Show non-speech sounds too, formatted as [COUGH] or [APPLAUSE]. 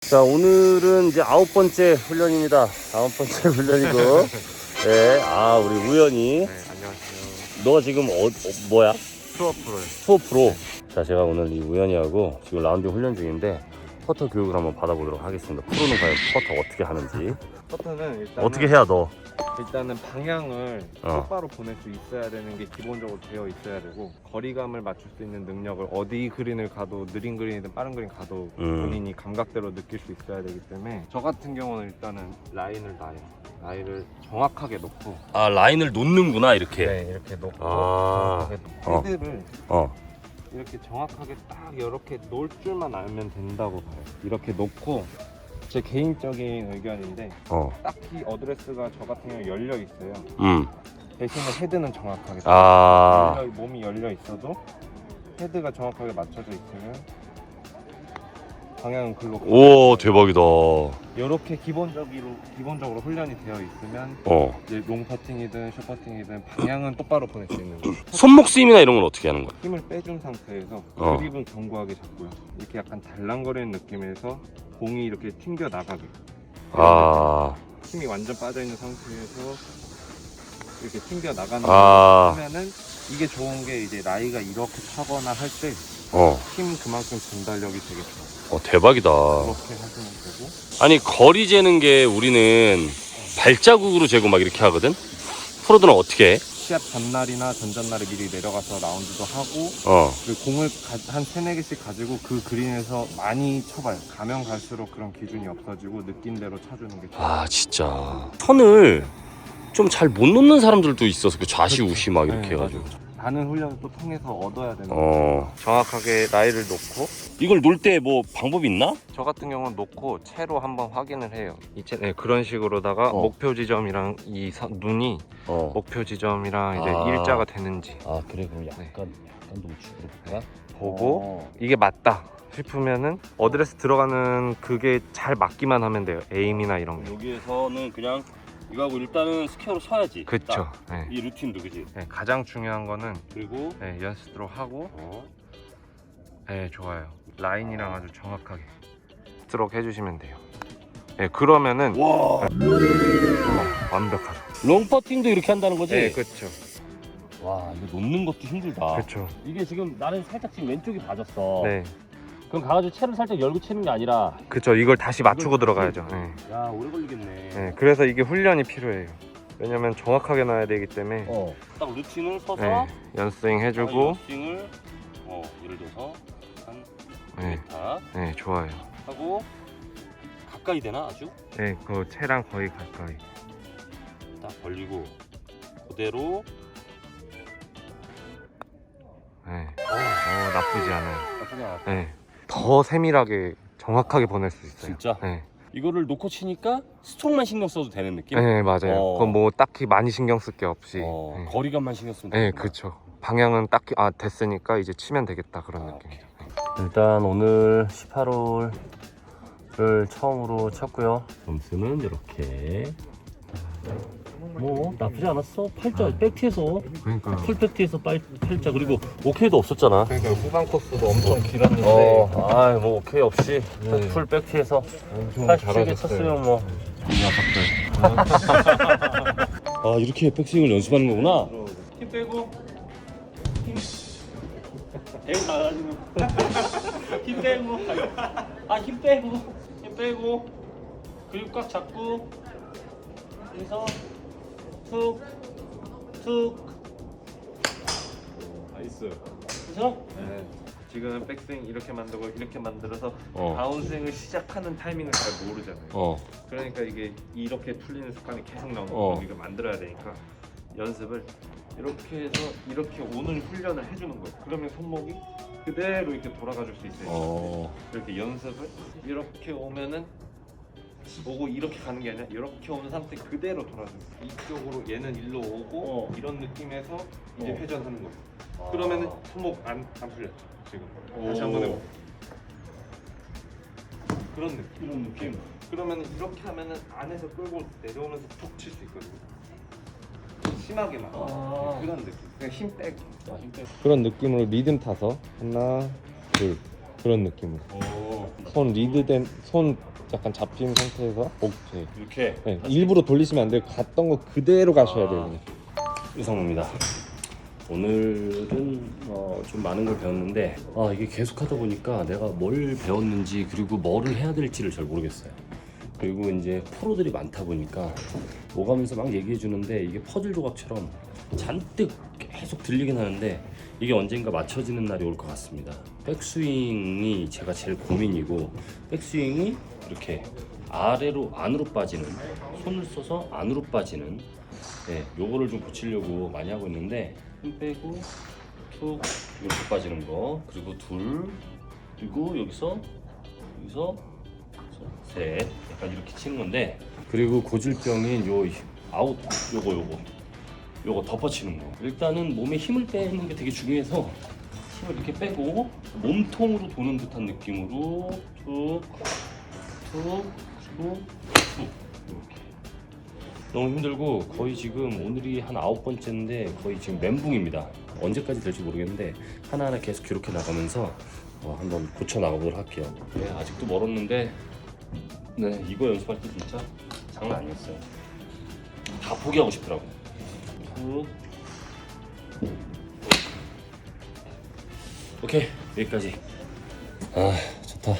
자, 오늘은 이제 아홉 번째 훈련입니다. 아홉 번째 [LAUGHS] 훈련이고. 네, 아, 우리 우연히. 네, 안녕하세요. 너가 지금 어, 어, 뭐야? 투어 프로요. 투어 프로. 자, 제가 오늘 이 우연이하고 지금 라운딩 훈련 중인데 퍼터 교육을 한번 받아보도록 하겠습니다. 프로는 과연 퍼터 어떻게 하는지. 퍼터는 일단 어떻게 해야 너? 일단은 방향을 어. 똑바로 보낼 수 있어야 되는 게 기본적으로 되어 있어야 되고 거리감을 맞출 수 있는 능력을 어디 그린을 가도 느린 그린이든 빠른 그린 가도 음. 본인이 감각대로 느낄 수 있어야 되기 때문에 저 같은 경우는 일단은 라인을 놔요. 라인을 정확하게 놓고 아, 라인을 놓는구나, 이렇게. 네, 이렇게 놓고 아. 정확하게 어. 헤드를 어. 이렇게 정확하게 딱 이렇게 놓을 줄만 알면 된다고 봐요. 이렇게 놓고 제 개인적인 의견인데 어. 딱히 어드레스가 저 같은 경우 열려 있어요. 음. 대신에 헤드는 정확하게 아. 열려- 몸이 열려 있어도 헤드가 정확하게 맞춰져 있으면 방향은 글로. 오, 대박이다. 이렇게 기본적으로 기본적으로 훈련이 되어 있으면 어. 이제 롱 퍼팅이든 숏 퍼팅이든 방향은 똑바로 보낼 수 있는 거예요. [CLEARS THROAT] 손목 스윙이나 이런 건 어떻게 하는 거야? 힘을 빼준 상태에서 어. 그립은 견고하게 잡고요. 이렇게 약간 달랑거리는 느낌에서 공이 이렇게 튕겨 나가게. 아. 힘이 완전 빠져 있는 상태에서 이렇게 튕겨 나가는 아. 걸 하면은 이게 좋은 게 이제 나이가 이렇게 차거나 할 때 힘 어. 그만큼 전달력이 되게 좋아요. 어, 대박이다. 그렇게 하시면 되고 아니 거리 재는 게 우리는 발자국으로 재고 막 이렇게 하거든. 프로들은 어떻게 해? 시합 전날이나 전전날에 미리 내려가서 라운드도 하고 어. 그 공을 가- 한 세네 개씩 가지고 그 그린에서 많이 쳐봐요. 가면 갈수록 그런 기준이 없어지고 느낀 대로 쳐주는 게 좋아요. 아 진짜 선을 좀 잘 못 놓는 사람들도 있어서 그 좌시 우시 막 이렇게 네, 해가지고. 많은 훈련을 또 통해서 얻어야 되는 어. 정확하게 나이를 놓고 이걸 놓을 때뭐 방법이 있나? 저 같은 경우는 놓고 채로 한번 확인을 해요. 이 채, 네, 그런 식으로다가 어. 목표 지점이랑 이 사- 눈이 어. 목표 지점이랑 이제 아. 일자가 되는지 아 그래 그럼 네. 약간 약간 노출을 볼까? 보고 어. 이게 맞다 싶으면은 어드레스 들어가는 그게 잘 맞기만 하면 돼요. 에임이나 이런 게. 여기에서는 그냥 이거하고 일단은 스퀘어로 서야지. 그쵸. 딱. 네. 이 루틴도 그지. 네, 가장 중요한 거는 그리고 네, 연습으로 하고 어. 네, 좋아요. 라인이랑 아주 정확하게 스트로크 해주시면 돼요. 네, 그러면은 와. 어, 완벽하죠. 롱 퍼팅도 이렇게 한다는 거지? 네, 그렇죠. 와 이거 놓는 것도 힘들다. 그렇죠. 이게 지금 나는 살짝 지금 왼쪽이 봐졌어. 네, 그럼 가가지고 채를 살짝 열고 치는 게 아니라 그렇죠. 이걸 다시 맞추고 이걸 들어가야죠. 네. 야 오래 걸리겠네. 네, 그래서 이게 훈련이 필요해요. 왜냐면 정확하게 놔야 되기 때문에 어. 딱 루틴을 서서 네, 연스윙 해주고 스윙을 어 예를 들어서 한 네, 메타 네, 좋아요. 하고 가까이 되나 아주 네, 그 채랑 거의 가까이. 딱 벌리고 그대로 네, 어, 나쁘지 않아요. 나쁘지 않아. 네, 더 세밀하게 정확하게 보낼 수 있어요. 진짜 네, 이거를 놓고 치니까 스트로크만 신경 써도 되는 느낌. 네 맞아요. 어. 그건 뭐 딱히 많이 신경 쓸 게 없이. 어, 네. 거리감만 신경 쓰면 네, 되는구나. 그렇죠. 방향은 딱히 아 됐으니까 이제 치면 되겠다 그런 아, 느낌이죠. 일단 오늘 18홀을 처음으로 쳤고요. 점수는 이렇게. 뭐 나쁘지 않았어. 8자 백티에서 그러니까. 풀 백티에서 8자. 그리고 오케이도 없었잖아. 그러니까 후반 코스도 엄청 길었는데. 어, 아뭐 오케이 없이 네. 풀 백티에서 엄청 80개 쳤으면 뭐. [LAUGHS] 아 이렇게 백스윙을 연습하는 거구나. 힘 빼고. 힘. 에이 나가지고. 힘 빼고. 아 힘 빼고. 힘 빼고. 그리고 꽉 잡고. 그래서 툭 툭 나이스. 그래서 네. 지금 백스윙 이렇게 만들고 이렇게 만들어서 어. 다운스윙을 시작하는 타이밍을 잘 모르잖아요. 어 그러니까 이게 이렇게 풀리는 습관이 계속 나오는 어. 거 우리가 만들어야 되니까 연습을 이렇게 해서 이렇게 오는 훈련을 해주는 거예요. 그러면 손목이 그대로 이렇게 돌아가 줄 수 있어요. 어. 이렇게 연습을 이렇게 오면은 오고 이렇게 가는 게 아니라 이렇게 오는 상태 그대로 돌아줘. 이쪽으로 얘는 일로 오고 어. 이런 느낌에서 이제 어. 회전하는 거예요. 그러면은 손목 안, 안 풀렸죠 지금. 다시 오. 한번 해보. 그런 느낌. 이런 느낌. 그러면 이렇게 하면은 안에서 끌고 내려오면서 툭 칠 수 있거든요. 심하게만. 아. 그런 느낌. 그냥 힘 빼고. 아, 힘 빼고. 그런 느낌으로 리듬 타서 하나, 둘 그런 느낌으로. 오. 손 리드된 손 약간 잡힌 상태에서 오케이. 이렇게 네, 일부러 돌리시면 안 돼요. 갔던 거 그대로 가셔야 돼요. 그냥. 유성우입니다. 오늘은 어, 좀 많은 걸 배웠는데 아, 이게 계속 하다 보니까 내가 뭘 배웠는지 그리고 뭐를 해야 될지를 잘 모르겠어요. 그리고 이제 프로들이 많다 보니까 오가면서 막 얘기해 주는데 이게 퍼즐 조각처럼 잔뜩 계속 들리긴 하는데 이게 언젠가 맞춰지는 날이 올 것 같습니다. 백스윙이 제가 제일 고민이고 백스윙이 이렇게 아래로 안으로 빠지는 손을 써서 안으로 빠지는 네, 요거를 좀 고치려고 많이 하고 있는데 힘 빼고 툭 이렇게 빠지는 거 그리고 둘 그리고 여기서 여기서 셋 약간 이렇게 치는 건데 그리고 고질병인 요 아웃 요거 요거. 요거 덮어치는 거. 일단은 몸에 힘을 빼는 게 되게 중요해서 힘을 이렇게 빼고 몸통으로 도는 듯한 느낌으로 툭툭 치고 툭. 이렇게. 너무 힘들고 거의 지금 오늘이 한 아홉 번째인데 거의 지금 멘붕입니다. 언제까지 될지 모르겠는데 하나하나 계속 기록해 나가면서 어, 한번 고쳐 나가보도록 할게요. 네, 아직도 멀었는데 네 이거 연습할 때 진짜 장난 아니었어요. 다 포기하고 싶더라고. 툭. 오케이 여기까지. 아 좋다.